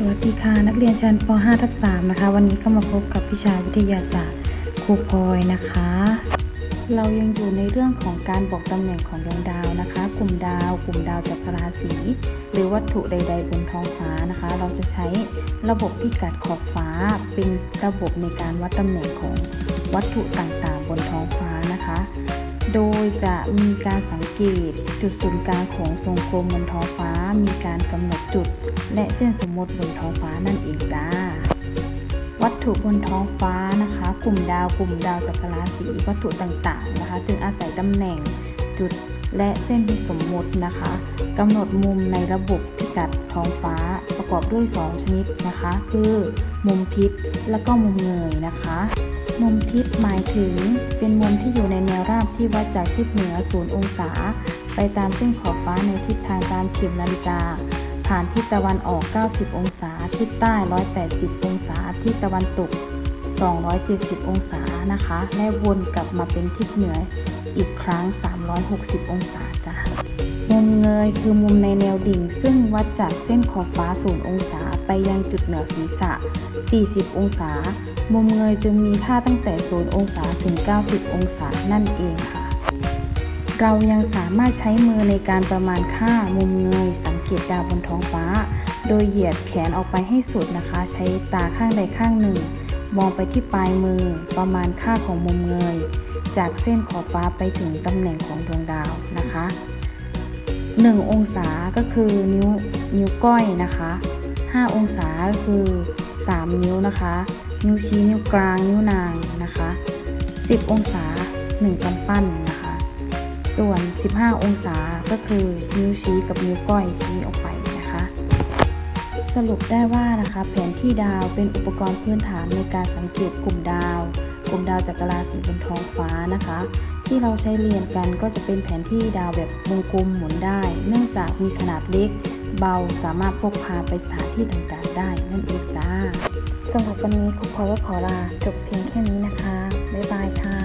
สวัสดีค่ะนักเรียนชั้นป .5 ทับ3นะคะ วันนี้ก็มาพบกับวิชาวิทยาศาสตร์ครูพลอยนะคะ เรายังอยู่ในเรื่องของการบอกตำแหน่งของดวงดาวนะคะ กลุ่มดาว กลุ่มดาวจักรราศีหรือวัตถุใด ๆ บนท้องฟ้านะคะ เราจะใช้ระบบพิกัดขอบฟ้า เป็นระบบในการวัดตำแหน่งของวัตถุต่างๆ บนท้องฟ้า โดยจะมีการสังเกตจุดศูนย์กลางของทรงกลมบนท้องฟ้า มีการกำหนดจุด และเส้นสมมติบนท้องฟ้านั่นเองจ้า วัตถุบนท้องฟ้านะคะ กลุ่มดาวกลุ่มดาวจักรราศีวัตถุต่างๆนะคะ จึงอาศัยตำแหน่งจุดและเส้นสมมตินะคะกำหนดมุมในระบบัดท้องฟ้าประกอบด้วย 2 ชนิดนะคะ คือมุมทิศและก็มุมเงยนะคะ มุมทิศหมายถึงเป็นมุมที่อยู่ในแนวราบที่วัดจากทิศเหนือ0องศา ไปตามเส้นขอบฟ้าในทิศทางตามเข็มนาฬิกา ผ่านทิศตะวันออก 90 องศา ทิศใต้ 180 องศา ทิศตะวันตก 270 องศานะคะ และวนกลับมาเป็นทิศเหนืออีกครั้ง 360 องศาจ้ะ ยคือมุมในแนวดิ่ง ซึ่งวัดจากเส้นขอบฟ้า0องศาไปยังจุดเหนือศีรษะ 40 องศา มุมเงยจึงมีค่าตั้งแต่ 0 องศาถึง 90 องศานั่นเองค่ะ เรายังสามารถใช้มือในการประมาณค่ามุมเงยสังเกตดาวบนท้องฟ้า โดยเหยียดแขนออกไปให้สุดนะคะ ใช้ตาข้างใดข้างหนึ่ง มองไปที่ปลายมือประมาณค่าของมุมเงย จากเส้นขอบฟ้าไปถึงตำแหน่งของดวงดาวนะคะ 1 องศาก็คือนิ้วนิ้วก้อยนะคะ 5 องศาก็คือ 3 นิ้วนะคะ นิ้วชี้นิ้วกลางนิ้วนางนะคะ 10 องศา 1กำปั้นนะคะ ส่วน 15 องศาก็คือนิ้วชี้กับนิ้วก้อยชี้ออกไปนะคะสรุปได้ว่านะคะแผนที่ดาวเป็นอุปกรณ์พื้นฐานในการสังเกตกลุ่มดาว กลุ่มดาวจักรราศีบนท้องฟ้านะคะ ที่เราใช้เรียนกันก็จะเป็นแผนที่ดาวแบบวงกลมหมุนได้ เนื่องจากมีขนาดเล็ก เบาสามารถพกพาไปสถานที่ต่างๆ ได้นั่นเองจ้าสำหรับวันนี้ครูพอยก็ขอลาจบเพียงแค่นี้นะคะ บ๊ายบายค่ะ